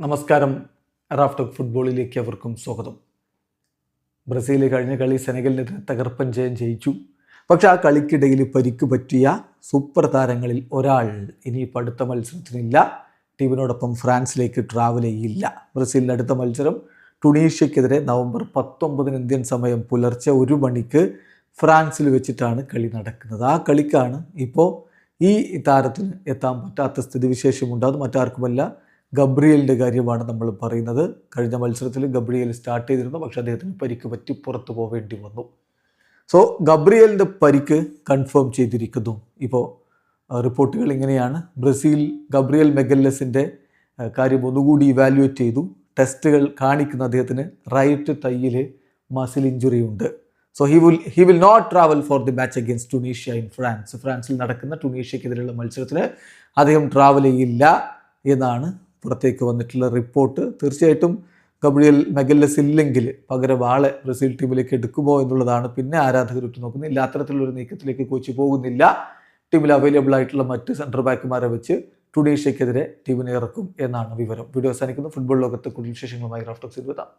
നമസ്കാരം. റാഫ്റ്റോക്ക് ഫുട്ബോളിലേക്ക് അവർക്കും സ്വാഗതം. ബ്രസീൽ കഴിഞ്ഞ കളി സെനഗലിനെതിരെ തകർപ്പൻ ജയം ജയിച്ചു. പക്ഷെ ആ കളിക്കിടയിൽ പരിക്ക് പറ്റിയ സൂപ്പർ താരങ്ങളിൽ ഒരാൾ ഇനിയിപ്പോൾ അടുത്ത മത്സരത്തിനില്ല. ടീമിനോടൊപ്പം ഫ്രാൻസിലേക്ക് ട്രാവൽ ചെയ്യില്ല. ബ്രസീലിന്റെ അടുത്ത മത്സരം ടുണീഷ്യക്കെതിരെ നവംബർ പത്തൊമ്പതിന് ഇന്ത്യൻ സമയം പുലർച്ചെ ഒരു മണിക്ക് ഫ്രാൻസിൽ വെച്ചിട്ടാണ് കളി നടക്കുന്നത്. ആ കളിക്കാണ് ഇപ്പോൾ ഈ താരത്തിന് എത്താൻ പറ്റാത്ത സ്ഥിതിവിശേഷമുണ്ട്. അത് മറ്റാർക്കുമല്ല ഗബ്രിയലിന്റെ കാര്യമാണ് നമ്മൾ പറയുന്നത്. കഴിഞ്ഞ മത്സരത്തിൽ ഗബ്രിയൽ സ്റ്റാർട്ട് ചെയ്തിരുന്നു. പക്ഷേ അദ്ദേഹത്തിന് പരിക്ക് പറ്റി പുറത്തു പോവേണ്ടി വന്നു. സോ ഗബ്രിയലിന്റെ പരിക്ക് കൺഫേം ചെയ്തിരിക്കുന്നു. ഇപ്പോൾ റിപ്പോർട്ടുകൾ ഇങ്ങനെയാണ്. ബ്രസീൽ ഗബ്രിയൽ മെഗല്ലസിന്റെ കാര്യം ഒന്നുകൂടി ഇവാലുവേറ്റ് ചെയ്തു. ടെസ്റ്റുകൾ കാണിക്കുന്ന അദ്ദേഹത്തിന് റൈറ്റ് തയ്യിൽ മസിൽ ഇഞ്ചുറി ഉണ്ട്. So he will he will not travel for the match against Tunisia in France ഫ്രാൻസിൽ നടക്കുന്ന ടുണീഷ്യക്കെതിരെയുള്ള മത്സരത്തിൽ അദ്ദേഹം ട്രാവൽ ചെയ്യില്ല എന്നാണ് പുറത്തേക്ക് വന്നിട്ടുള്ള റിപ്പോർട്ട് തീർച്ചയായിട്ടും ഗബ്രിയൽ മെഗല്ലസ് ഇല്ലെങ്കിൽ പകരം ആളെ ബ്രസീൽ ടീമിലേക്ക് എടുക്കുമോ എന്നുള്ളതാണ് പിന്നെ ആരാധകർ ഉറ്റുനോക്കുന്നത്. ഇല്ല അത്തരത്തിലുള്ള ഒരു നീക്കത്തിലേക്ക് കോച്ച് പോകുന്നില്ല. ടീമിൽ അവൈലബിൾ ആയിട്ടുള്ള മറ്റ് സെന്റർ ബാക്കുമാരെ വെച്ച് ടുണീഷ്യക്കെതിരെ ടീമിനെ ഇറക്കും എന്നാണ് വിവരം. വീഡിയോ അവസാനിക്കുന്നു. ഫുട്ബോൾ ലോകത്ത് കൂടുതൽ വിശേഷങ്ങളുമായി റാഫ്റ്റോക്സിൽ എത്താം